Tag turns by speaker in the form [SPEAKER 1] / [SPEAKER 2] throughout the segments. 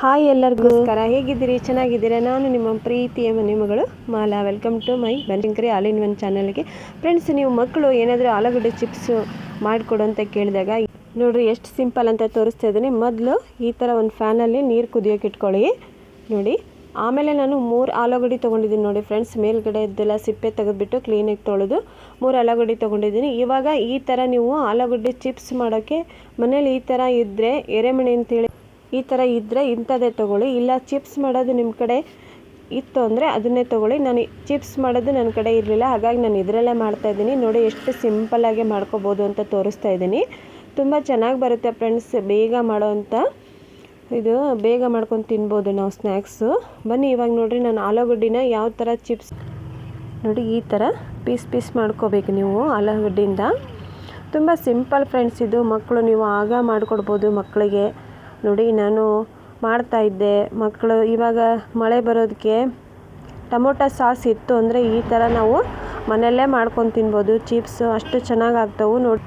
[SPEAKER 1] Hi ಎಲ್ಲರಿಗೂ. ನಮಸ್ಕಾರ. ಹೇಗಿದ್ದೀರಿ? ಚೆನ್ನಾಗಿದ್ದೀರಾ? ನಾನು ನಿಮ್ಮ ಪ್ರೀತಿಯ ಮನೆ ಮಗಳು ಮಾಲಾ. ವೆಲ್ಕಮ್ ಟು ಮೈ ಬಂಜಿಂಕರಿ ಆಲ್ ಇನ್ ಒನ್ ಚಾನಲ್ಗೆ ಫ್ರೆಂಡ್ಸ್ ನೀವು ಮಕ್ಕಳು ಏನಾದರೂ ಆಲೂಗಡ್ಡೆ ಚಿಪ್ಸು ಮಾಡಿಕೊಡು ಅಂತ ಕೇಳಿದಾಗ, ನೋಡಿರಿ ಎಷ್ಟು ಸಿಂಪಲ್ ಅಂತ ತೋರಿಸ್ತಾ ಇದ್ದೀನಿ. ಮೊದಲು ಈ ಥರ ಒಂದು ಫ್ಯಾನಲ್ಲಿ ನೀರು ಕುದಿಯೋಕೆ ಇಟ್ಕೊಳ್ಳಿ. ನೋಡಿ, ಆಮೇಲೆ ನಾನು ಮೂರು ಆಲೂಗಡ್ಡೆ ತೊಗೊಂಡಿದ್ದೀನಿ ನೋಡಿ ಫ್ರೆಂಡ್ಸ್ ಮೇಲ್ಗಡೆ ಇದ್ದೆಲ್ಲ ಸಿಪ್ಪೆ ತೆಗೆದುಬಿಟ್ಟು ಕ್ಲೀನಾಗಿ ತೊಳೆದು ಮೂರು ಆಲೂಗಡ್ಡೆ ತೊಗೊಂಡಿದ್ದೀನಿ. ಇವಾಗ ಈ ಥರ ನೀವು ಆಲೂಗಡ್ಡೆ ಚಿಪ್ಸ್ ಮಾಡೋಕ್ಕೆ ಮನೇಲಿ ಈ ಥರ ಇದ್ದರೆ ಎರೆಮಣೆ ಅಂತೇಳಿ ಈ ಥರ ಇದ್ದರೆ ಇಂಥದ್ದೇ ತೊಗೊಳ್ಳಿ. ಇಲ್ಲ ಚಿಪ್ಸ್ ಮಾಡೋದು ನಿಮ್ಮ ಕಡೆ ಇತ್ತು ಅಂದರೆ ಅದನ್ನೇ ತೊಗೊಳ್ಳಿ. ನಾನು ಚಿಪ್ಸ್ ಮಾಡೋದು ನನ್ನ ಕಡೆ ಇರಲಿಲ್ಲ. ಹಾಗಾಗಿ ನಾನು ಇದರಲ್ಲೇ ಮಾಡ್ತಾಯಿದ್ದೀನಿ ನೋಡಿ, ಎಷ್ಟು ಸಿಂಪಲ್ಲಾಗಿ ಮಾಡ್ಕೋಬೋದು ಅಂತ ತೋರಿಸ್ತಾ ಇದ್ದೀನಿ. ತುಂಬ ಚೆನ್ನಾಗಿ ಬರುತ್ತೆ ಫ್ರೆಂಡ್ಸ್ ಬೇಗ ಮಾಡೋವಂಥ ಇದು, ಬೇಗ ಮಾಡ್ಕೊಂಡು ತಿನ್ಬೋದು ನಾವು ಸ್ನ್ಯಾಕ್ಸು ಬನ್ನಿ, ಇವಾಗ ನೋಡಿರಿ ನಾನು ಆಲೂಗಡ್ಡಿನ ಯಾವ ಥರ ಚಿಪ್ಸ್ ನೋಡಿ, ಈ ಥರ ಪೀಸ್ ಪೀಸ್ ಮಾಡ್ಕೋಬೇಕು ನೀವು ಆಲೂಗಡ್ಡಿಯಿಂದ. ತುಂಬ ಸಿಂಪಲ್ ಫ್ರೆಂಡ್ಸ್ ಇದು. ಮಕ್ಕಳು ನೀವು ಆಗ ಮಾಡಿಕೊಡ್ಬೋದು ಮಕ್ಕಳಿಗೆ. ನೋಡಿ, ನಾನು ಮಾಡ್ತಾ ಇದ್ದೆ. ಮಕ್ಕಳು ಇವಾಗ ಮಳೆ ಬರೋದಕ್ಕೆ ಟೊಮೊಟೊ ಸಾಸ್ ಇತ್ತು ಅಂದರೆ ಈ ಥರ ನಾವು ಮನೆಯಲ್ಲೇ ಮಾಡ್ಕೊಂಡು ತಿನ್ಬೋದು. ಚಿಪ್ಸು ಅಷ್ಟು ಚೆನ್ನಾಗಿ ಆಗ್ತವೆ ನೋಡಿ.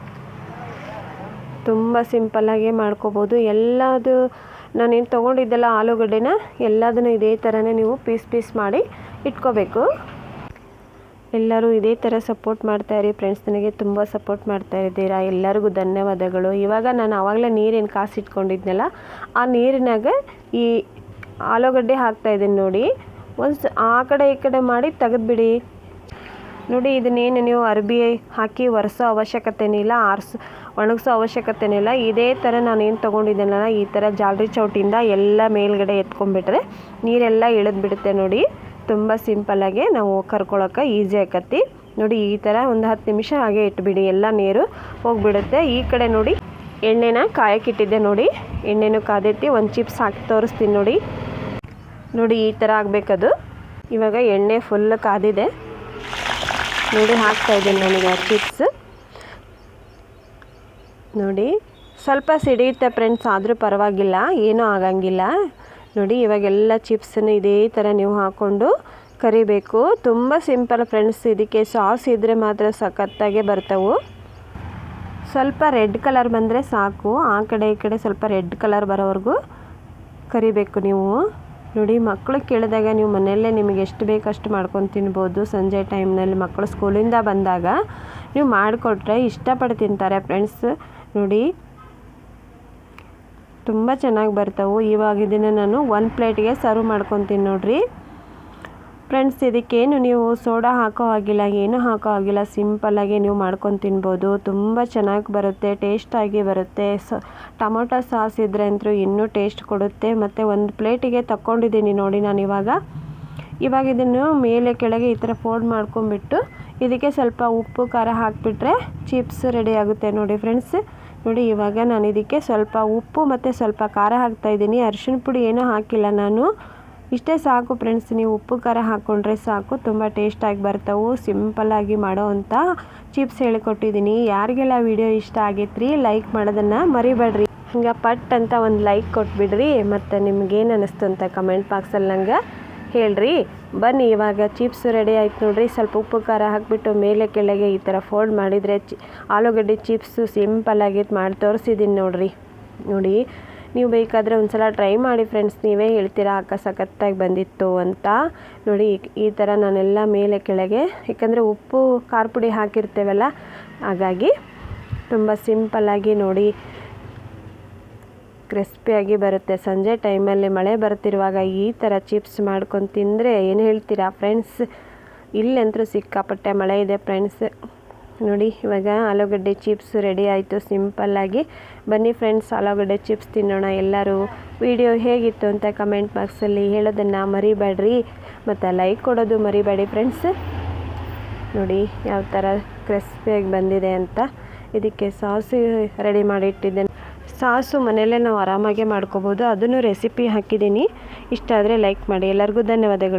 [SPEAKER 1] ತುಂಬ ಸಿಂಪಲ್ಲಾಗಿ ಮಾಡ್ಕೋಬೋದು. ಎಲ್ಲದು ನಾನೇನು ತೊಗೊಂಡಿದ್ದೆಲ್ಲ ಆಲೂಗಡ್ಡೆನ ಎಲ್ಲದನ್ನು ಇದೇ ಥರನೇ ನೀವು ಪೀಸ್ ಪೀಸ್ ಮಾಡಿ ಇಟ್ಕೋಬೇಕು. ಎಲ್ಲರೂ ಇದೇ ಥರ ಸಪೋರ್ಟ್ ಮಾಡ್ತಾಯಿರಿ ಫ್ರೆಂಡ್ಸ್ ನನಗೆ ತುಂಬ ಸಪೋರ್ಟ್ ಮಾಡ್ತಾ ಇದ್ದೀರಾ. ಎಲ್ಲರಿಗೂ ಧನ್ಯವಾದಗಳು. ಇವಾಗ ನಾನು ಆವಾಗಲೇ ನೀರೇನು ಕಾಸಿಟ್ಕೊಂಡಿದ್ನಲ್ಲ ಆ ನೀರಿನಾಗ ಈ ಆಲೂಗಡ್ಡೆ ಹಾಕ್ತಾಯಿದ್ದೀನಿ ನೋಡಿ. ಒಂದು ಆ ಕಡೆ ಈ ಕಡೆ ಮಾಡಿ ತೆಗೆದುಬಿಡಿ. ನೋಡಿ, ಇದನ್ನೇನು ನೀವು ಅರ್ಬಿ ಹಾಕಿ ಒರೆಸೋ ಅವಶ್ಯಕತೆನಿಲ್ಲ, ಆರಿಸ, ಒಣಗಿಸೋ ಅವಶ್ಯಕತೆನಿಲ್ಲ. ಇದೇ ಥರ ನಾನು ಏನು ತೊಗೊಂಡಿದ್ದೇನಲ್ಲ, ಈ ಥರ ಜಾಲರಿ ಚೌಟಿಯಿಂದ ಎಲ್ಲ ಮೇಲ್ಗಡೆ ಎತ್ಕೊಂಡ್ಬಿಟ್ರೆ ನೀರೆಲ್ಲ ಇಳಿದ್ಬಿಡುತ್ತೆ ನೋಡಿ. ತುಂಬ ಸಿಂಪಲ್ಲಾಗಿ ನಾವು ಕರ್ಕೊಳ್ಳೋಕೆ ಈಸಿ ಆಕತಿ. ನೋಡಿ, ಈ ಥರ ಒಂದು ಹತ್ತು ನಿಮಿಷ ಹಾಗೆ ಇಟ್ಬಿಡಿ, ಎಲ್ಲ ನೀರು ಹೋಗ್ಬಿಡುತ್ತೆ. ಈ ಕಡೆ ನೋಡಿ, ಎಣ್ಣೆನ ಕಾಯಕ್ಕಿಟ್ಟಿದ್ದೆ ನೋಡಿ. ಎಣ್ಣೆನೂ ಕಾದೈತಿ, ಒಂದು ಚಿಪ್ಸ್ ಹಾಕಿ ತೋರಿಸ್ತೀನಿ ನೋಡಿ. ನೋಡಿ, ಈ ಥರ ಆಗಬೇಕದು. ಇವಾಗ ಎಣ್ಣೆ ಫುಲ್ ಕಾದಿದೆ. ನೋಡಿ, ಹಾಕ್ತಾ ಇದ್ದೀನಿ ನನಗೆ ಚಿಪ್ಸ್ ನೋಡಿ, ಸ್ವಲ್ಪ ಸಿಡಿಯುತ್ತೆ ಫ್ರೆಂಡ್ಸ್ ಆದರೂ ಪರವಾಗಿಲ್ಲ, ಏನೂ ಆಗಂಗಿಲ್ಲ. ನೋಡಿ, ಇವಾಗೆಲ್ಲ ಚಿಪ್ಸನ್ನು ಇದೇ ಥರ ನೀವು ಹಾಕ್ಕೊಂಡು ಕರಿಬೇಕು. ತುಂಬ ಸಿಂಪಲ್ ಫ್ರೆಂಡ್ಸ್, ಇದಕ್ಕೆ ಸಾಸ್ ಇದ್ದರೆ ಮಾತ್ರ ಸಖತ್ತಾಗೆ ಬರ್ತವೆ. ಸ್ವಲ್ಪ ರೆಡ್ ಕಲರ್ ಬಂದರೆ ಸಾಕು. ಆ ಕಡೆ ಈ ಕಡೆ ಸ್ವಲ್ಪ ರೆಡ್ ಕಲರ್ ಬರೋವರೆಗೂ ಕರಿಬೇಕು ನೀವು. ನೋಡಿ, ಮಕ್ಕಳು ಕೇಳಿದಾಗ ನೀವು ಮನೆಯಲ್ಲೇ ನಿಮಗೆ ಎಷ್ಟು ಬೇಕಷ್ಟು ಮಾಡ್ಕೊಂಡು ತಿನ್ಬೋದು. ಸಂಜೆ ಟೈಮ್ನಲ್ಲಿ ಮಕ್ಕಳು ಸ್ಕೂಲಿಂದ ಬಂದಾಗ ನೀವು ಮಾಡಿಕೊಟ್ರೆ ಇಷ್ಟಪಟ್ಟು ತಿಂತಾರೆ ಫ್ರೆಂಡ್ಸ್. ನೋಡಿ ತುಂಬ ಚೆನ್ನಾಗಿ ಬರ್ತವೆ. ಇವಾಗ ಇದನ್ನು ನಾನು ಒಂದು ಪ್ಲೇಟ್ಗೆ ಸರ್ವ್ ಮಾಡ್ಕೊತೀನಿ ನೋಡಿರಿ. ಫ್ರೆಂಡ್ಸ್ ಇದಕ್ಕೇನು ನೀವು ಸೋಡಾ ಹಾಕೋ ಹಾಗಿಲ್ಲ, ಏನು ಹಾಕೋ ಹಾಗಿಲ್ಲ ಸಿಂಪಲ್ಲಾಗಿ ನೀವು ಮಾಡ್ಕೊಂಡು ತಿನ್ಬೋದು. ತುಂಬ ಚೆನ್ನಾಗಿ ಬರುತ್ತೆ ಟೇಸ್ಟಾಗಿ ಬರುತ್ತೆ. ಸ, ಟೊಮೊಟೊ ಸಾಸ್ ಇದ್ದರೆ ಅಂತೂ ಇನ್ನೂ ಟೇಸ್ಟ್ ಕೊಡುತ್ತೆ. ಮತ್ತು ಒಂದು ಪ್ಲೇಟಿಗೆ ತಗೊಂಡಿದ್ದೀನಿ ನೋಡಿ ನಾನು ಇವಾಗ. ಇವಾಗ ಇದನ್ನು ಮೇಲೆ ಕೆಳಗೆ ಈ ಥರ ಫೋಲ್ಡ್ ಮಾಡ್ಕೊಂಬಿಟ್ಟು ಇದಕ್ಕೆ ಸ್ವಲ್ಪ ಉಪ್ಪು, ಖಾರ ಹಾಕಿಬಿಟ್ರೆ ಚಿಪ್ಸ್ ರೆಡಿ ಆಗುತ್ತೆ ನೋಡಿ ಫ್ರೆಂಡ್ಸ್ ನೋಡಿ, ಇವಾಗ ನಾನು ಇದಕ್ಕೆ ಸ್ವಲ್ಪ ಉಪ್ಪು ಮತ್ತು ಸ್ವಲ್ಪ ಖಾರ ಹಾಕ್ತಾಯಿದ್ದೀನಿ ಅರಿಶಿಣ ಪುಡಿ ಏನೂ ಹಾಕಿಲ್ಲ ನಾನು. ಇಷ್ಟೇ ಸಾಕು ಫ್ರೆಂಡ್ಸ್ ನೀವು ಉಪ್ಪು ಖಾರ ಹಾಕ್ಕೊಂಡ್ರೆ ಸಾಕು. ತುಂಬ ಟೇಸ್ಟಾಗಿ ಬರ್ತವೆ ಸಿಂಪಲ್ಲಾಗಿ ಮಾಡೋ ಅಂಥ ಚಿಪ್ಸ್ ಹೇಳಿಕೊಟ್ಟಿದ್ದೀನಿ. ಯಾರಿಗೆಲ್ಲ ವಿಡಿಯೋ ಇಷ್ಟ ಆಗೈತ್ರಿ ಲೈಕ್ ಮಾಡೋದನ್ನು ಮರಿಬೇಡ್ರಿ. ಹಿಂಗೆ ಪಟ್ ಅಂತ ಒಂದು ಲೈಕ್ ಕೊಟ್ಬಿಡ್ರಿ. ಮತ್ತು ನಿಮ್ಗೇನು ಅನ್ನಿಸ್ತು ಅಂತ ಕಮೆಂಟ್ ಬಾಕ್ಸಲ್ಲಿ ನಂಗೆ ಹೇಳ್ರಿ. ಬನ್ನಿ, ಇವಾಗ ಚಿಪ್ಸ್ ರೆಡಿ ಆಯ್ತು ನೋಡ್ರಿ. ಸ್ವಲ್ಪ ಉಪ್ಪು, ಖಾರ ಹಾಕಿಬಿಟ್ಟು ಮೇಲೆ ಕೆಳಗೆ ಈ ಥರ ಫೋಲ್ಡ್ ಮಾಡಿದರೆ ಚಿ, ಆಲೂಗಡ್ಡೆ ಚಿಪ್ಸು ಸಿಂಪಲ್ಲಾಗಿ ಮಾಡಿ ತೋರಿಸಿದ್ದೀನಿ ನೋಡ್ರಿ. ನೋಡಿ, ನೀವು ಬೇಕಾದರೆ ಒಂದು ಸಲ ಟ್ರೈ ಮಾಡಿ ಫ್ರೆಂಡ್ಸ್ ನೀವೇ ಹೇಳ್ತೀರಾ ಅಕ್ಕ ಸಖತ್ತಾಗಿ ಬಂದಿತ್ತು ಅಂತ. ನೋಡಿ, ಈ ಥರ ನಾನೆಲ್ಲ ಮೇಲೆ ಕೆಳಗೆ, ಯಾಕಂದರೆ ಉಪ್ಪು, ಖಾರ ಪುಡಿ ಹಾಕಿರ್ತೇವಲ್ಲ, ಹಾಗಾಗಿ ತುಂಬ ಸಿಂಪಲ್ಲಾಗಿ ನೋಡಿ ಕ್ರಿಸ್ಪಿಯಾಗಿ ಬರುತ್ತೆ. ಸಂಜೆ ಟೈಮಲ್ಲಿ ಮಳೆ ಬರ್ತಿರುವಾಗ ಈ ಥರ ಚಿಪ್ಸ್ ಮಾಡ್ಕೊಂಡು ತಿಂದರೆ ಏನು ಹೇಳ್ತೀರಾ ಫ್ರೆಂಡ್ಸ್? ಇಲ್ಲಂತೂ ಸಿಕ್ಕಾಪಟ್ಟೆ ಮಳೆ ಇದೆ ಫ್ರೆಂಡ್ಸ್. ನೋಡಿ, ಇವಾಗ ಆಲೂಗಡ್ಡೆ ಚಿಪ್ಸ್ ರೆಡಿ ಆಯಿತು. ಸಿಂಪಲ್ಲಾಗಿ ಬನ್ನಿ ಫ್ರೆಂಡ್ಸ್, ಆಲೂಗಡ್ಡೆ ಚಿಪ್ಸ್ ತಿನ್ನೋಣ ಎಲ್ಲರೂ. ವಿಡಿಯೋ ಹೇಗಿತ್ತು ಅಂತ ಕಮೆಂಟ್ ಬಾಕ್ಸಲ್ಲಿ ಹೇಳೋದನ್ನು ಮರಿಬೇಡ್ರಿ. ಮತ್ತು ಲೈಕ್ ಕೊಡೋದು ಮರಿಬೇಡಿ ಫ್ರೆಂಡ್ಸ್. ನೋಡಿ, ಯಾವ ಥರ ಕ್ರಿಸ್ಪಿಯಾಗಿ ಬಂದಿದೆ ಅಂತ. ಇದಕ್ಕೆ ಸಾಸ್ ರೆಡಿ ಮಾಡಿಟ್ಟಿದ್ದೇನೆ. ಸಾಸು ಮನೆಯಲ್ಲೇ ನಾವು ಆರಾಮಾಗೆ ಮಾಡ್ಕೋಬೋದು. ಅದನ್ನು ರೆಸಿಪಿ ಹಾಕಿದ್ದೀನಿ. ಇಷ್ಟ ಆದರೆ ಲೈಕ್ ಮಾಡಿ. ಎಲ್ಲರಿಗೂ ಧನ್ಯವಾದಗಳು.